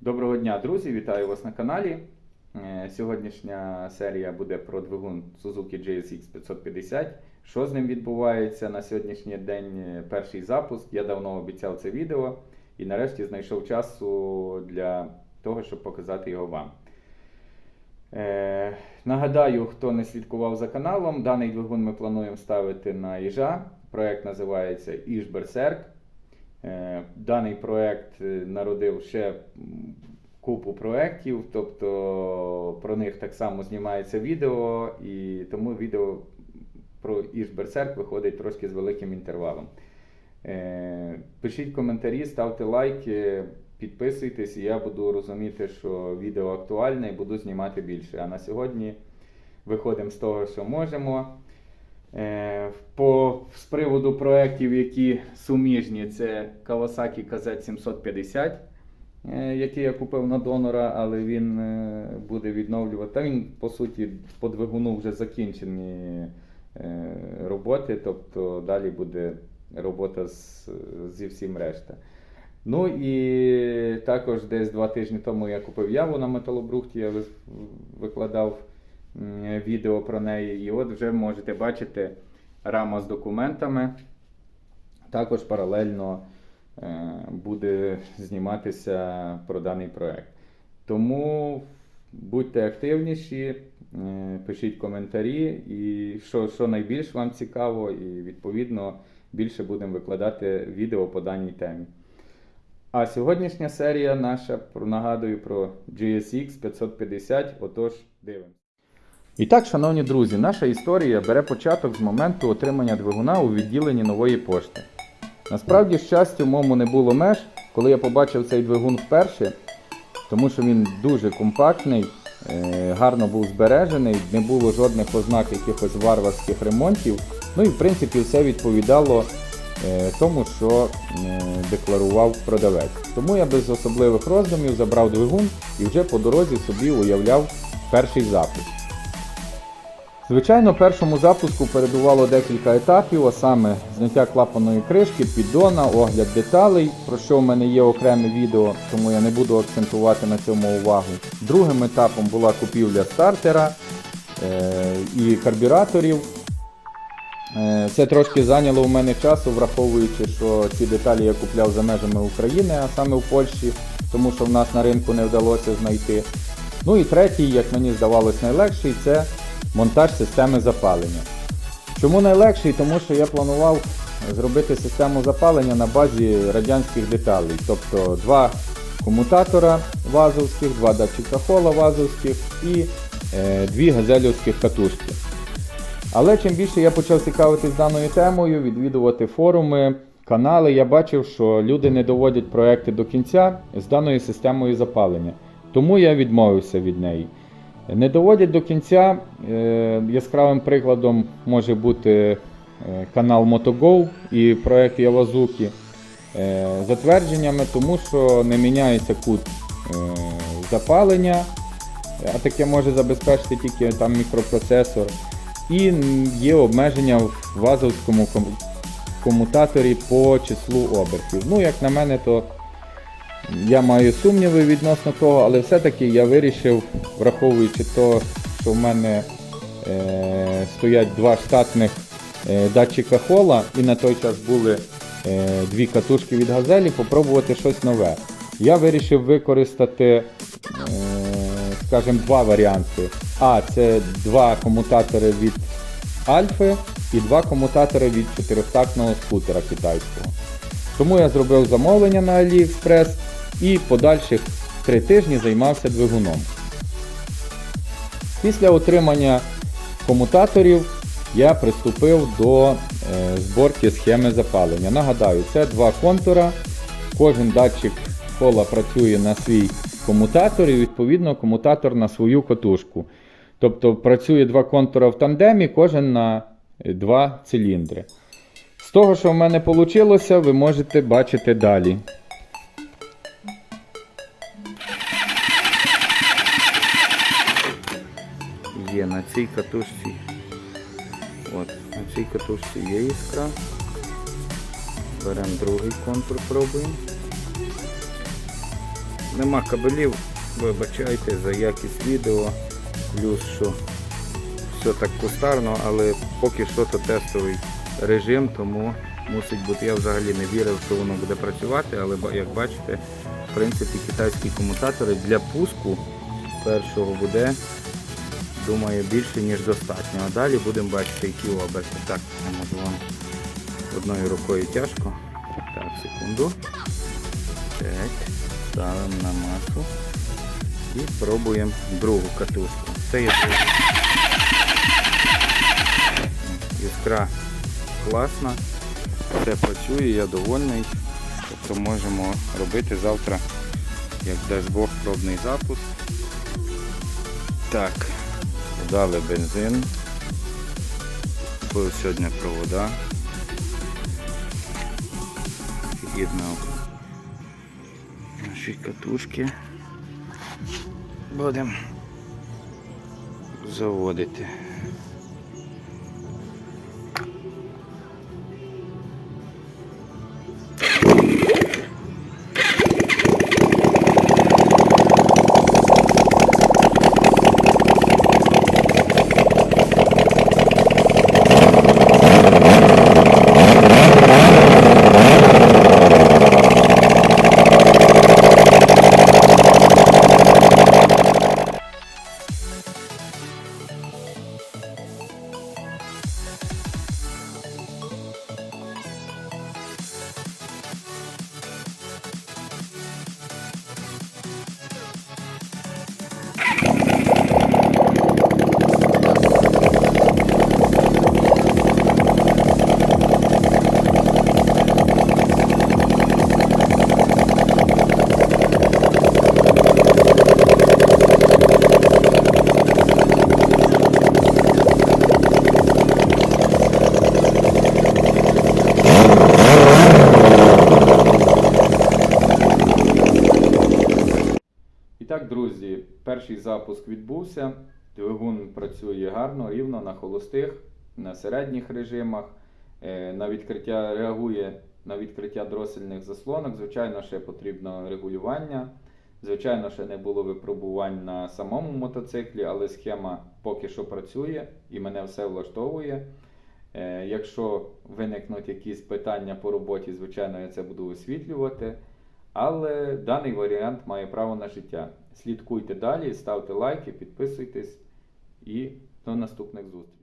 Доброго дня, друзі! Вітаю вас на каналі. Е, Сьогоднішня серія буде про двигун Suzuki JSX 550. Що з ним відбувається на сьогоднішній день? е, Перший запуск. Я давно обіцяв це відео і нарешті знайшов часу для того, щоб показати його вам. Е, нагадаю, хто не слідкував за каналом, даний двигун ми плануємо ставити на їжа. Проект називається Іж Берсерк. Е, Даний проект е, народив ще купу проєктів, тобто про них так само знімається відео, і тому відео про Іжберсерк виходить трошки з великим інтервалом. Е, Пишіть коментарі, ставте лайки, підписуйтесь, і я буду розуміти, що відео актуальне і буду знімати більше. А на сьогодні виходимо з того, що можемо. По, приводу проєктів, які суміжні, це Kawasaki KZ750, е, який я купив на донора, але він е, буде відновлювати. Та він, по суті, по двигуну вже закінчені е, роботи, тобто далі буде робота з, зі всім решта. Ну і також десь два тижні тому я купив яву на металобрухті, я викладав відео про неї. І от вже можете бачити рама з документами. Також паралельно е, буде зніматися про даний проект. Тому будьте активніші, е, пишіть коментарі, і що, що найбільш вам цікаво, і відповідно більше будемо викладати відео по даній темі. А сьогоднішня серія наша нагадую про GSX 550. Отож, дивимося. І так, шановні друзі, наша історія бере початок з моменту отримання двигуна у відділенні нової пошти. Насправді, щастя, моєму не було меж, коли я побачив цей двигун вперше, тому що він дуже компактний, е, гарно був збережений, не було жодних ознак якихось варварських ремонтів. Ну і в принципі все відповідало е, тому, що е, декларував продавець. Тому я без особливих роздумів забрав двигун і вже по дорозі собі уявляв перший запуск. Звичайно, першому запуску передувало декілька етапів, а саме зняття клапаної кришки, піддона, огляд деталей, про що в мене є окреме відео, тому я не буду акцентувати на цьому увагу. Другим етапом була купівля стартера е- і карбюраторів. Е, Це трошки зайняло у мене часу, враховуючи, що ці деталі я купляв за межами України, а саме в Польщі, тому що в нас на ринку не вдалося знайти. Ну і третій, як мені здавалось, найлегший це монтаж системи запалення. Чому найлегший? Тому що я планував зробити систему запалення на базі радянських деталей, тобто два комутатора вазовських, два датчика хола вазовських і е, дві газелівських катушки. Але чим більше я почав цікавитись даною темою, відвідувати форуми, канали, я бачив, що люди не доводять проекти до кінця з даною системою запалення. Тому я відмовився від неї. Не доводять до кінця. е, Яскравим прикладом може бути е, канал MotoGo і проект Явазуки. Е, Затвердженнями, тому що не міняється кут запалення, а таке може забезпечити тільки там мікропроцесор. І є обмеження в вазовському комутаторі по числу обертів. Ну, як на мене, то я маю сумніви відносно того, але все-таки я вирішив, враховуючи то, що в мене е, стоять два штатних е, датчика хола, і на той час були е, дві катушки від газелі, попробувати щось нове. Я вирішив використати, е, скажімо, два варіанти. А, це два комутатори від Альфи і два комутатори від чотирьохтактного скутера китайського. Тому я зробив замовлення на AliExpress і подальших три тижні займався двигуном. Після отримання комутаторів я приступив до е, зборки схеми запалення. Нагадаю, це два контура. Кожен датчик кола працює на свій комутатор і відповідно комутатор на свою катушку. Тобто працює два контура в тандемі, кожен на е, два циліндри. З того, що в мене вийшло, ви можете бачити далі. Є на цій катушці. От, на цій катушці є іскра. Беремо другий контур, пробуємо. нема кабелів, вибачайте за якість відео, плюс що все так кустарно, але поки що то тестовий режим, тому мусить бути. Я взагалі не вірив, що воно буде працювати, але як бачите, в принципі китайські комутатори для пуску першого буде, думаю, більше ніж достатньо. А далі будемо бачити, які оберти. Так, я можу вам одною рукою тяжко. Так, секунду. П'ять. Ставимо на масу. І пробуємо другу катушку. Це є. Іскра класна. Все працює, я довольний. Тобто можемо робити завтра, як дасть Бог, пробний запуск. Так, дали бензин. Купив сьогодні провода. Згідно наші катушки. Будемо заводити. Перший запуск відбувся. Двигун працює гарно, рівно на холостих, на середніх режимах. Е, На відкриття реагує на відкриття дросельних заслонок. Звичайно, ще потрібно регулювання. Звичайно, ще не було випробувань на самому мотоциклі, але схема поки що працює і мене все влаштовує. Е, Якщо виникнуть якісь питання по роботі, звичайно, я це буду висвітлювати. Але даний варіант має право на життя. Слідкуйте далі, ставте лайки, підписуйтесь і до наступних зустрічей.